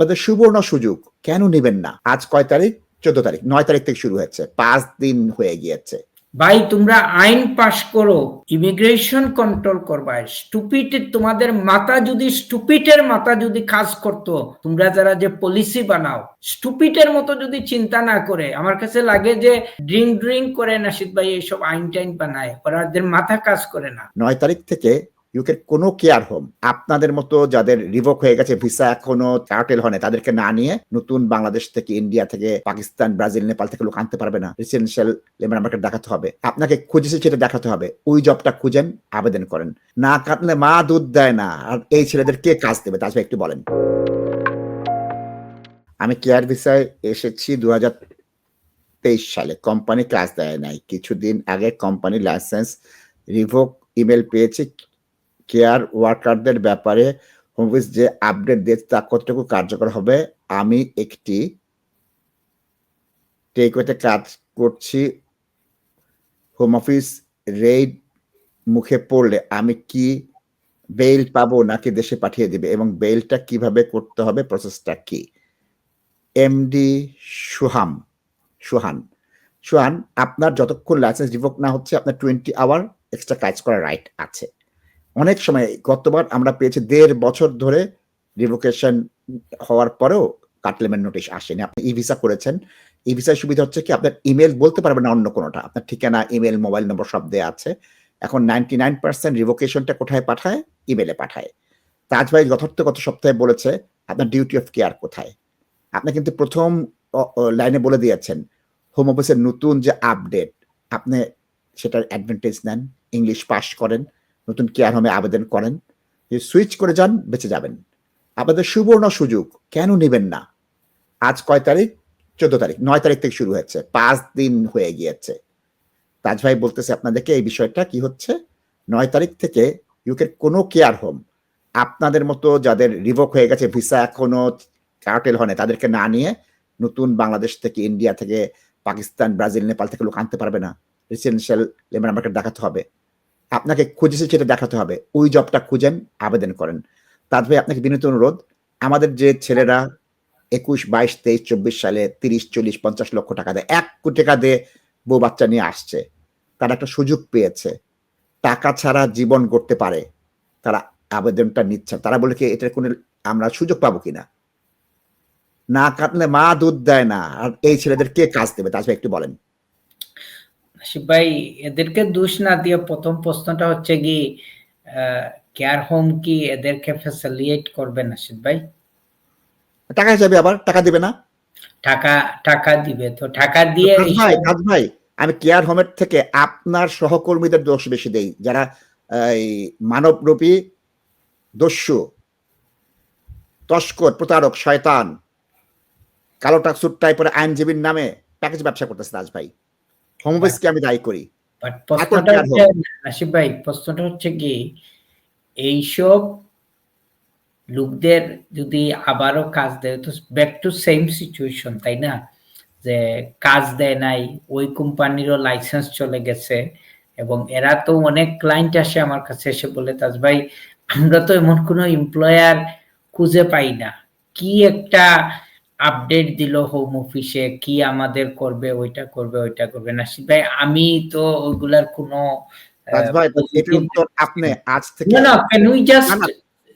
আপনাদের সুবর্ণ সুযোগ। কেন নেবেন না? আজ কয় তারিখ? চোদ্দ তারিখ। নয় তারিখ থেকে শুরু হয়েছে। পাঁচ দিন হয়ে গিয়েছে। ভাই তোমরা আইন পাশ করো ইমিগ্রেশন কন্ট্রোল করবা স্টুপিট তোমাদের মাথা যদি স্টুপিটের মাথা যদি কাজ করতো তোমরা যারা যে পলিসি বানাও স্টুপিটের মতো যদি চিন্তা না করে আমার কাছে লাগে যে ড্রিঙ্ক ড্রিঙ্ক করে নাসিদ ভাই এইসব আইন টাইন বানায় ওরাদের মাথা কাজ করে না। নয় তারিখ থেকে ইউকের কোনো কেয়ার হোম আপনাদের মতো যাদের রিভোক হয়ে গেছে ভিসা এখনও কার্টেল হনে তাদেরকে না নিয়ে নতুন বাংলাদেশ থেকে ইন্ডিয়া থেকে, পাকিস্তান, ব্রাজিল, নেপাল থেকে লোক আনতে পারবে না। রেসিডেন্সিয়াল লেবার মার্কেট দেখাতে হবে। আপনাকে খুঁজেছে সেটা দেখাতে হবে। ওই জবটা খুঁজেন, আবেদন করেন। না কাটলে মা দুধ দেয় না। আর এই ছেলেদের কে কাজ দেবে তাছাড়া একটু বলেন। আমি কেয়ার ভিসায় এসেছি দু তেইশ সালে। কোম্পানি কাজ দেয় নাই। কিছুদিন আগে কোম্পানি লাইসেন্স রিভোক ইমেল পেয়েছি। কেয়ার ওয়ার্কারদের ব্যাপারে হোম অফিস যে আপডেট দিয়েছে তা কতটুকু কার্যকর হবে, আমি একটি টেকওয়েতে কাজ করছি। হোম অফিস রেড মুখে পড়লে আমি কি বেইল পাবো নাকি দেশে পাঠিয়ে দিবে এবং বেইলটা কীভাবে করতে হবে প্রসেসটা কি? এমডি সুহাম সুহান সুহান আপনার যতক্ষণ লাইসেন্স রিভোক না হচ্ছে, আপনার টোয়েন্টি আওয়ার এক্সট্রা কাজ করার রাইট আছে। অনেক সময় গতবার আমরা পেয়েছি দেড় বছর ধরে রিভোকেশন হওয়ার পরেও কাটলেমেন্ট নোটিশ আসেনি। আপনি ই ভিসা করেছেন। ই ভিসার সুবিধা হচ্ছে কি, আপনার ইমেল বলতে পারবেন না অন্য কোনোটা। আপনার ঠিকানা ইমেল মোবাইল নম্বর সব দেওয়া আছে। এখন নাইনটি নাইন পার্সেন্ট রিভোকেশনটা কোথায় পাঠায়? ইমেলে পাঠায়। তাজ ভাই যথার্থ গত সপ্তাহে বলেছে, আপনার ডিউটি অফ কেয়ার কোথায়? আপনি কিন্তু প্রথম লাইনে বলে দিয়েছেন হোম অফিসের নতুন যে আপডেট আপনি সেটার অ্যাডভান্টেজ নেন ইংলিশ পাস করেন নতুন কেয়ার হোমে আবেদন করেন? যদি সুইচ করে যান, বেঁচে যাবেন। আপনাদের সুবর্ণ সুযোগ কেন নেবেন না? আজ কয় তারিখ? চোদ্দ তারিখ। নয় তারিখ থেকে শুরু হয়েছে। পাঁচ দিন হয়ে গিয়েছে। তাজ ভাই বলতেছে আপনাদেরকে এই বিষয়টা কি হচ্ছে? নয় তারিখ থেকে ইউকের কোনো কেয়ার হোম আপনাদের মতো যাদের রিভোক হয়ে গেছে ভিসা এখনও কার্টেল হনে তাদেরকে না নিয়ে নতুন বাংলাদেশ থেকে ইন্ডিয়া থেকে পাকিস্তান ব্রাজিল নেপাল থেকে লোক আনতে পারবে না। রেসিডেন্সিয়াল লেবার মার্কেট দেখাতে হবে। আপনাকে খুঁজেছে সেটা দেখাতে হবে। ওই জবটা খুঁজেন, আবেদন করেন। তার ভাই আপনাকে বিনীত অনুরোধ, আমাদের যে ছেলেরা একুশ, বাইশ, তেইশ, চব্বিশ সালে তিরিশ, চল্লিশ, পঞ্চাশ লক্ষ টাকা দেয়, এক কোটি টাকা দিয়ে বউ বাচ্চা নিয়ে আসছে। তারা একটা সুযোগ পেয়েছে। টাকা ছাড়া জীবন গড়তে পারে। তারা আবেদনটা নিচ্ছে। তারা বলে কি, এটার কোনো আমরা সুযোগ পাবো কিনা না? কাটলে মা দুধ দেয় না। আর এই ছেলেদের কে কাজ দেবে? তাছাড়া একটু বলেন। নাসিব ভাই এদেরকে দোষ না দিয়ে প্রথম প্রশ্নটা হচ্ছে কি কেয়ার হোম কি এদেরকে ফ্যাসিলিয়েট করবে নাসিব ভাই? টাকা যাবে আবার? টাকা দিবে না? টাকা টাকা দিবে তো টাকা দিয়ে ভাই ভাই আমি কেয়ার হোমের থেকে আপনার সহকর্মীদের দোষ বেশি দেই যারা এই মানবরূপী দস্যু তস্কর প্রতারক শয়তান কালো টাকসুট টাইপের আইনজীবীর নামে প্যাকেজ ব্যবসা করতেছে রাজ ভাই। হোম আমি দায়ী করি? বাট প্রশ্নটা হচ্ছে নাসিব ভাই প্রশ্নটা হচ্ছে কি এইসব লোকদের যদি আবারও কাজ দেয় তো ব্যাক টু সেম সিচুয়েশন তাই না? যে কাজ দেয় নাই ওই কোম্পানিরও লাইসেন্স চলে গেছে এবং এরা তো অনেক ক্লায়েন্ট আসে আমার কাছে এসে বলে তাজ ভাই আমরা তো এমন কোনো এমপ্লয়ার খুঁজে পাই না। কি একটা আপডেট দিল হোম অফিসে কি আমাদের করবে ওইটা করবে ওইটা করবে। নাসিদ ভাই আমি তো ওইগুলার কোনো ভাই এটার উত্তর আপনি আজ থেকে না ক্যান উই জাস্ট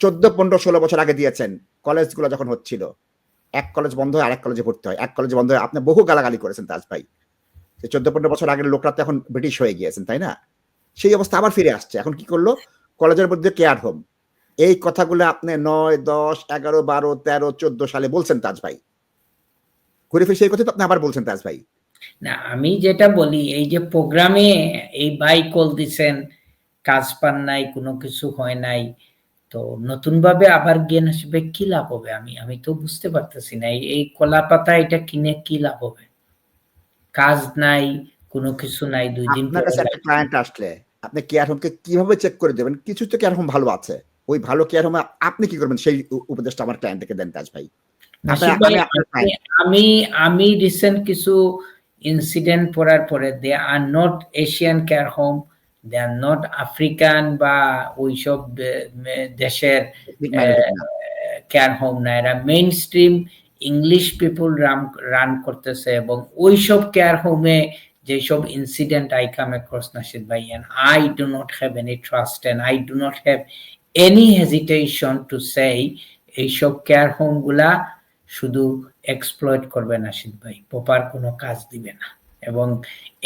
চোদ্দ পনেরো ষোলো বছর আগে দিয়েছেন। কলেজগুলো যখন হচ্ছিল এক কলেজ বন্ধ হয় আরেক কলেজে ভর্তি হয়। এক কলেজে বন্ধ হয় আপনি বহু গালাগালি করেছেন তাজ ভাই। চোদ্দ পনেরো বছর আগের লোকরা তো এখন ব্রিটিশ হয়ে গিয়েছেন তাই না? সেই অবস্থা আবার ফিরে আসছে। এখন কি করল? কলেজের মধ্যে কেয়ার হোম এই কথাগুলো আপনি নয় দশ এগারো বারো তেরো চোদ্দ সালে বলছেন তাজ ভাই। ঘুরে ফিরে সেই কথা তো আপনি আবার বলছেন তাজ ভাই। না আমি যেটা বলি এই যে প্রোগ্রামে এই ভাই কল দিছেন কাজ পান নাই কোনো কিছু হয় নাই তো নতুন ভাবে আবার জ্ঞান আসবে কি লাভ হবে? আমি আমি তো বুঝতে পারতেছি না এই কলা পাতা এটা কিনে কি লাভ হবে? কাজ নাই কোনো কিছু নাই দুই দিন আপনার কাছে একটা ক্লায়েন্ট আসলে আপনি কেয়ার হোমকে কীভাবে চেক করে দেবেন? কিছু তো কেয়ার হোম ভালো আছে। ওই ভালো কেয়ার হোমে আপনি কি করবেন? সেই উপদেশটা আমার ক্লায়েন্টকে দেন তাজ ভাই। আমি আমি রিসেন্ট কিছু ইনসিডেন্ট পড়ার পরে they are not Asian care home they are not African বা ওইসব দেশের কেয়ার হোম না। এরা main stream English people run run করতেছে এবং ওইসব কেয়ার হোমে যেসব incident I come across Nasid ভাই and I do not have any trust and I do not have any hesitation to say এইসব কেয়ার হোমগুলা শুধু এক্সপ্লয়েট করবে নাসিদ ভাই প্রপার কোনো কাজ দিবে না। এবং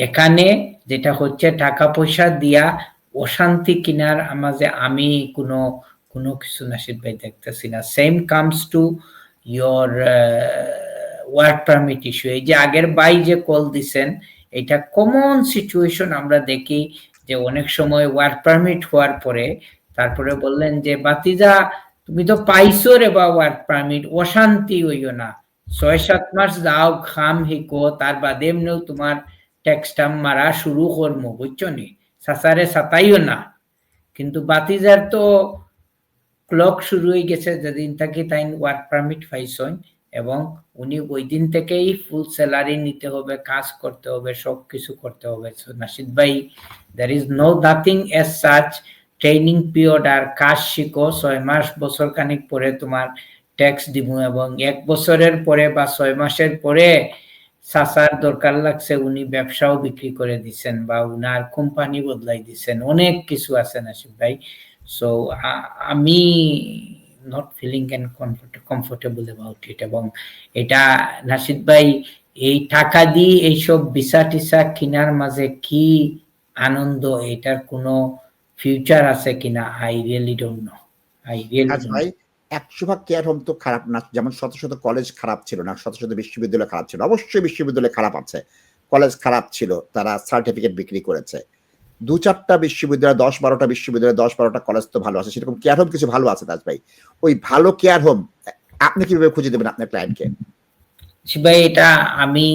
এখানে যেটা হচ্ছে টাকা পয়সা দিয়া অশান্তি কিনার মাঝে আমি কোনো কোনো কিছু নাসিদ ভাই দেখতেছি না। Same comes to your work permit issue এই যে আগের বাই যে কল দিছেন, এটা কমন সিচুয়েশন আমরা দেখি যে অনেক সময় ওয়ার্ক পারমিট হওয়ার পরে তারপরে বললেন যে, বাতিজা, তুমি তো পাইছো রে বা ওয়ার্ক পারমিট অশান্তি হইও না। ছয় সাত মাস যাও, খাম হিকো তার বাদে এমনিও তোমার ট্যাক্সটাম মারা শুরু করব বুঝছ নি? সাসারে সাতাইও না। কিন্তু বাতিজার তো ক্লক শুরু হয়ে গেছে, যেদিন থেকে তাই ওয়ার্ক পারমিট পাইছেন এবং উনি ওই দিন থেকেই ফুল স্যালারি নিতে হবে, কাজ করতে হবে সব কিছু করতে হবে। নাসিদ ভাই there is no nothing as such training period আর কাজ শিখো ছয় মাস বছর খানিক পরে তোমার ট্যাক্স দিব এবং এক বছরের পরে বা ছয় মাসের পরে সাসার দরকার লাগছে উনি ব্যবসাও বিক্রি করে দিচ্ছেন বা উনার কোম্পানি বদলাই দিচ্ছেন অনেক কিছু আছে নাসিব ভাই। সো আমি not feeling and comfortable about it এবং এটা নাসিদ ভাই, এই টাকা দিয়ে এইসব বিসা টিসা কিনার মাঝে কি আনন্দ? এটার কোনো ফিউচার আছে কিনা I really don't know I really ভাই একশো ভাগ কেয়ার হোম তো খারাপ না যেমন শত শত কলেজ খারাপ ছিল না শত শত বিশ্ববিদ্যালয় খারাপ ছিল অবশ্যই বিশ্ববিদ্যালয় খারাপ আছে। কলেজ খারাপ ছিল তারা সার্টিফিকেট বিক্রি করেছে। দু চারটা বিশ্ববিদ্যালয় দশ বারোটা বিশ্ববিদ্যালয় দশ বারোটা কলেজ তো ভালো আছে সেরকম কেয়ার হোম কিছু ভালো আছে তাজ ভাই? ওই ভালো কেয়ার হোম আপনি কীভাবে খুঁজে দেবেন আপনার ক্লায়েন্টকে ভাই এটা আমি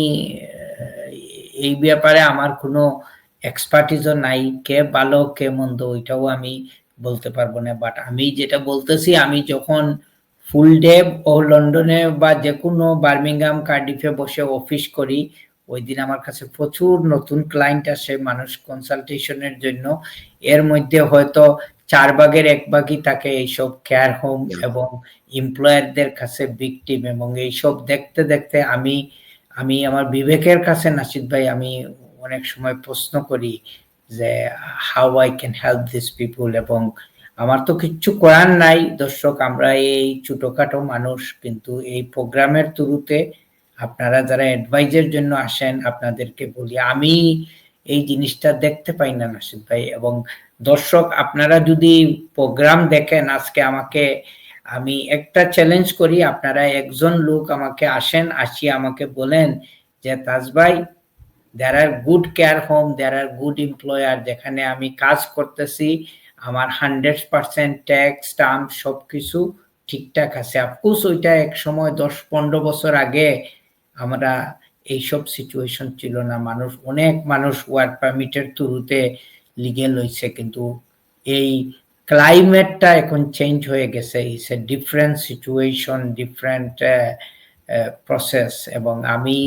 এই ব্যাপারে আমার কোনো এক্সপার্টিজও নাই কে ভালো কে মন্দ ওইটাও আমি বলতে পারব না। বাট আমি যেটা বলতেছি আমি যখন ফুল ডে ও লন্ডনে বা যে কোনো বার্মিংহাম কার্ডিফে বসে অফিস করি ওই দিন আমার কাছে প্রচুর নতুন ক্লায়েন্ট আসে মানুষ কনসালটেশনের জন্য। এর মধ্যে হয়তো চার ভাগের এক ভাগই থাকে এইসব কেয়ার হোম এবং এমপ্লয়ারদের কাছে বিকটিম এবং এইসব দেখতে দেখতে আমি আমি আমার বিবেকের কাছে নাসিদ ভাই আমি অনেক সময় প্রশ্ন করি যে how I can help this people এবং আমার তো কিচ্ছু করার নাই। দর্শক, আমরা এই ছোটখাটো মানুষ, কিন্তু এই প্রোগ্রামের থ্রুতে আপনারা যারা অ্যাডভাইজের জন্য আসেন, আপনাদেরকে বলি, আমি এই জিনিসটা দেখতে পাই না নাসিদ ভাই। এবং দর্শক, আপনারা যদি প্রোগ্রাম দেখেন, আজকে আমাকে, আমি একটা চ্যালেঞ্জ করি, আপনারা একজন লোক আমাকে আসেন আসি আমাকে বলেন যে, তাজ ভাই there are good care home there are good employer যেখানে আমি কাজ করতেছি, আমার হান্ড্রেড পার্সেন্ট ট্যাক্স স্টাম্প সব কিছু ঠিকঠাক আছে। অফকোর্স ওইটা এক সময় দশ পনেরো বছর আগে আমরা এইসব সিচুয়েশন ছিল না। মানুষ, অনেক মানুষ ওয়ার্ক পারমিটের থ্রুতে লিগেল হয়েছে কিন্তু এই ক্লাইমেটটা এখন চেঞ্জ হয়ে গেছে। It's a different situation different process এবং আমি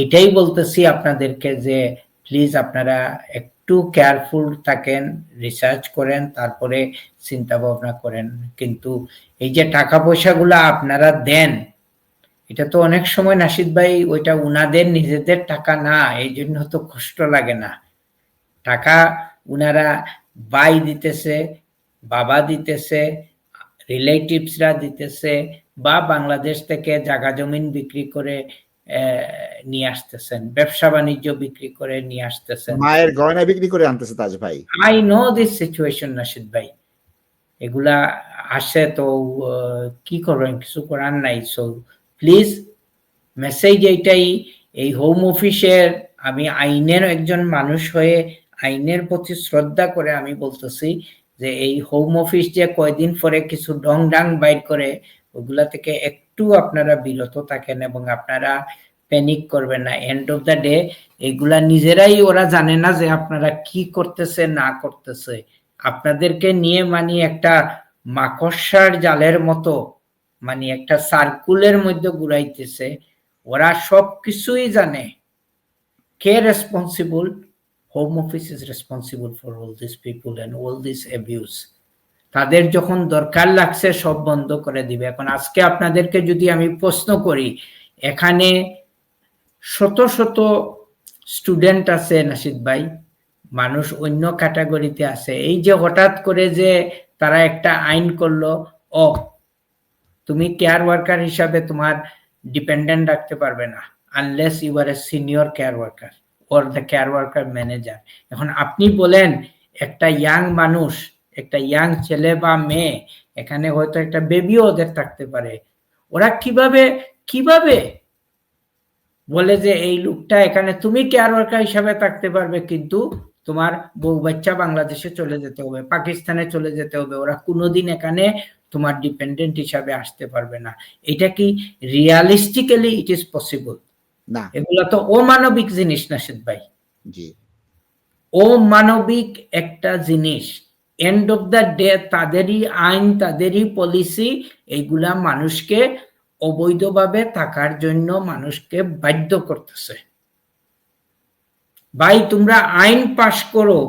এটাই বলতেছি আপনাদেরকে যে প্লিজ আপনারা একটু কেয়ারফুল থাকেন রিসার্চ করেন, তারপরে চিন্তা ভাবনা করেন। কিন্তু এই যে টাকা পয়সাগুলো আপনারা দেন, এটা তো অনেক সময় নাসিদ ভাই ওইটা উনাদের নিজেদের টাকা না, এই জন্য তো কষ্ট লাগে না। টাকা উনারা বাই দিতেছে, বাবা দিতেছে রিলেটিভসরা দিতেছে, বা বাংলাদেশ থেকে জায়গা জমিন বিক্রি করে নিয়ে আসতেছেন। ব্যবসা বাণিজ্য বিক্রি করে নিয়ে আসতেছেন। মায়ের গয়না বিক্রি করে আনতেছে তাজ ভাই। I know this situation Nasid ভাই। এগুলা আসে তো কি করবেন? কিছু করার নাই। সো প্লিজ মেসেজ এইটাই এই হোম অফিসের আমি আইনের একজন মানুষ হয়ে আইনের প্রতি শ্রদ্ধা করে আমি বলতেছি যে এই হোম অফিস যে কয়দিন পরে কিছু ডং ডাং বাইর করে ওগুলা থেকে একটু আপনারা বিরত থাকেন এবং আপনারা প্যানিক করবেন না। এন্ড অফ দ্য ডে এগুলা নিজেরাই ওরা জানে না যে আপনারা কি করতেছে, না করতেছে। আপনাদেরকে নিয়ে মানে একটা মাকড়সার জালের মতো মানে একটা সার্কুলের মধ্যে ঘুরাইতেছে। ওরা সব কিছুই জানে। কে responsible home office is responsible for all this people and all this abuse তাদের যখন দরকার লাগছে সব বন্ধ করে দিবে। এখন আজকে আপনাদেরকে যদি আমি প্রশ্ন করি, এখানে শত শত স্টুডেন্ট আছে নাসিদ ভাই, মানুষ অন্য ক্যাটাগরিতে আছে। এই যে হঠাৎ করে যে তারা একটা আইন করল ও তুমি কেয়ার ওয়ার্কার হিসাবে তোমার ডিপেন্ডেন্ট রাখতে পারবে না unless you are a senior care worker or the care worker manager এখন আপনি বলেন, একটা ইয়াং মানুষ একটা ইয়াং ছেলে বা মেয়ে এখানে হয়তো একটা বেবিও ওদের থাকতে পারে। ওরা কীভাবে কীভাবে বলে যে এই লোকটা এখানে তুমি কেয়ার ওয়ার্কার হিসাবে থাকতে পারবে কিন্তু তোমার বউ বাচ্চা বাংলাদেশে চলে যেতে হবে পাকিস্তানে চলে যেতে হবে। ওরা কোনোদিন এখানে তোমার ডিপেন্ডেন্ট হিসাবে আসতে পারবে না। এটা কি রিয়ালিস্টিক্যালি ইট ইজ পসিবল না। এগুলা তো অমানবিক জিনিস নাসিদ ভাই। জি। অমানবিক একটা জিনিস। এন্ড অফ দ্য ডে তাদেরই আইন, তাদেরই পলিসি এইগুলা মানুষকে অবৈধভাবে থাকার জন্য মানুষকে বাধ্য করতেছে। ভাই, তোমরা আইন পাশ করো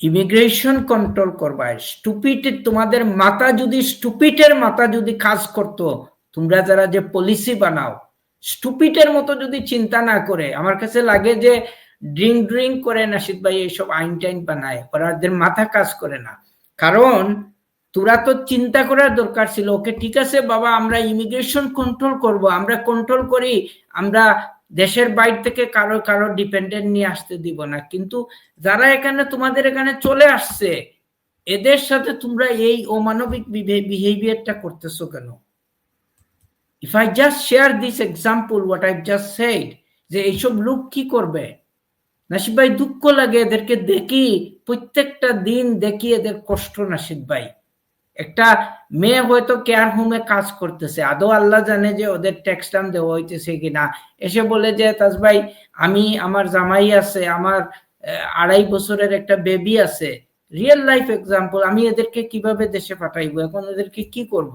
ইমিগ্রেশন কন্ট্রোল করবা স্টুপিট তোমাদের মাথা যদি স্টুপিটের মাথা যদি কাজ করতো, তোমরা যারা যে পলিসি বানাও স্টুপিটের মতো যদি চিন্তা না করে, আমার কাছে লাগে যে ড্রিঙ্ক ড্রিঙ্ক করে নাসিদ ভাই, এইসব আইন টাইন বানায়। ওরাদের মাথা কাজ করে না। কারণ, তোরা তো চিন্তা করার দরকার ছিল, ওকে ঠিক আছে, বাবা, আমরা ইমিগ্রেশন কন্ট্রোল করব, আমরা কন্ট্রোল করি, আমরা দেশের বাইরে থেকে কারও কারও ডিপেন্ডেন্ট নিয়ে আসতে দিব না। কিন্তু যারা এখানে, তোমাদের এখানে চলে আসছে, এদের সাথে তোমরা এই অমানবিক বিহেভিয়ারটা করতেছো কেন? If I just share this example what I just said যে এইসব লোক কি করবে? নাসিব ভাই, দুঃখ লাগে এদেরকে দেখি। প্রত্যেকটা দিন দেখি এদের কষ্ট নাসিব ভাই। একটা মেয়ে হয়তো কেয়ার হোমে কাজ করতেছে। আদৌ আল্লাহ জানে যে ওদের ট্যাক্স টান দেওয়া হইতেছে কিনা? এসে বলে যে, তাজ ভাই, আমি, আমার জামাই আছে, আমার আড়াই বছরের একটা বেবি আছে। রিয়েল লাইফ এক্সাম্পল আমি এদেরকে কীভাবে দেশে পাঠাইবো? এখন এদেরকে কি করব?